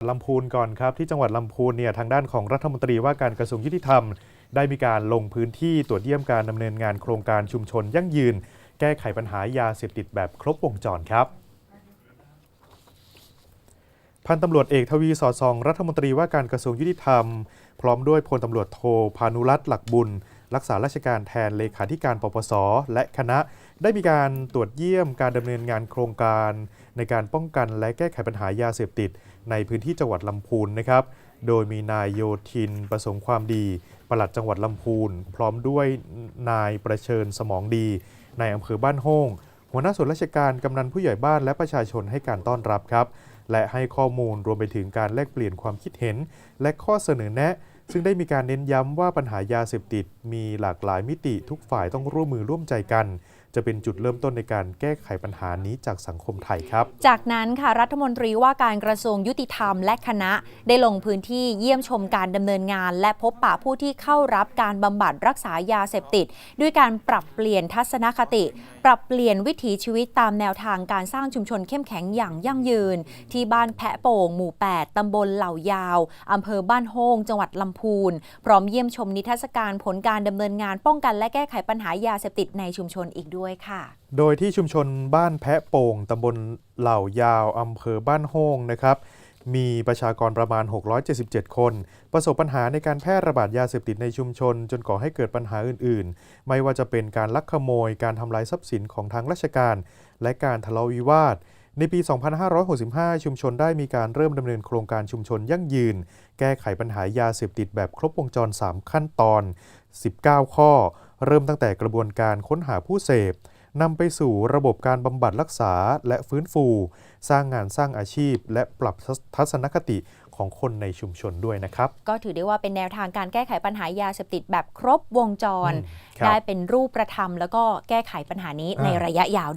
ลำพูนก่อนครับ ที่จังหวัดลำพูนเนี่ยทางด้านของรัฐมนตรีว่าการกระทรวงยุติธรรม ได้มีการลงพื้นที่ตรวจเยี่ยมการดำเนินงานโครงการชุมชนยั่งยืน แก้ไขปัญหายาเสพติดแบบครบวงจรครับ พันตำรวจเอกทวีสอดส่อง รัฐมนตรีว่าการกระทรวงยุติธรรม พร้อมด้วยพลตำรวจโทพานุรัตน์หลักบุญ รักษาราชการแทนเลขาธิการปปส และคณะได้มีการตรวจเยี่ยมการดำเนินงานโครงการ ในการป้องกันและแก้ไขปัญหายาเสพติด ในพื้นที่จังหวัดลำพูนนะครับ โดยมีนายโยทินประสงค์ความดี ปลัดจังหวัดลำพูน พร้อมด้วยนายประเชิญสมองดีนายอำเภอบ้านโฮ่งหัวหน้าส่วนราชการกำนันผู้ใหญ่บ้านและประชาชนให้การต้อนรับครับ และให้ข้อมูลรวมไปถึงการแลกเปลี่ยนความคิดเห็น และข้อเสนอแนะ ซึ่งได้มีการเน้นย้ำว่าปัญหายาเสพติดมีหลากหลายมิติทุกฝ่ายต้องร่วมมือร่วมใจกันจะเป็นจุดเริ่มต้นในการแก้ไขปัญหานี้จากสังคมไทยครับ จากนั้นค่ะรัฐมนตรีว่าการกระทรวงยุติธรรมและคณะ ได้ลงพื้นที่เยี่ยมชมการดำเนินงาน และพบปะผู้ที่เข้ารับการบำบัดรักษายาเสพติด ด้วยการปรับเปลี่ยนทัศนคติ ปรับเปลี่ยนวิถีชีวิตตามแนวทางการสร้างชุมชนเข้มแข็งอย่างยั่งยืน ที่บ้านแพะโป่งหมู่ 8ตำบลเหล่ายาวอำเภอบ้านโฮงจังหวัดลำพูน พร้อมเยี่ยมชมนิทรรศการผลการดำเนินงานป้องกันและแก้ไขปัญหายาเสพติดในชุมชนอีกด้วยค่ะ โดยที่ชุมชนบ้านแพะโป่งตำบลเหล่ายาวอำเภอบ้านโฮงนะครับ มีประชากรประมาณ 677 คน ประสบปัญหาในการแพร่ระบาดยาเสพติดในชุมชน จนก่อให้เกิดปัญหาอื่น ๆ ไม่ว่าจะเป็นการลักขโมย การทำลายทรัพย์สินของทางราชการ และการทะเลาะวิวาทในปี 2565 ชุมชนได้มีการเริ่มดำเนินโครงการชุมชนยั่งยืน แก้ไขปัญหายาเสพติดแบบครบวงจร 3 ขั้นตอน 19 ข้อ เริ่มตั้งแต่กระบวนการค้นหาผู้เสพนำไปสู่ระบบการบำบัดรักษาและฟื้นฟู สร้างงานสร้างอาชีพ และปรับทัศนคติของคนในชุมชนด้วยนะครับ ก็ถือได้ว่าเป็นแนวทางการแก้ไขปัญหายาเสพติดแบบครบวงจรอืมครับได้เป็นรูปประธรรม แล้วก็แก้ไขปัญหานี้อ่าในระยะยาวด้วย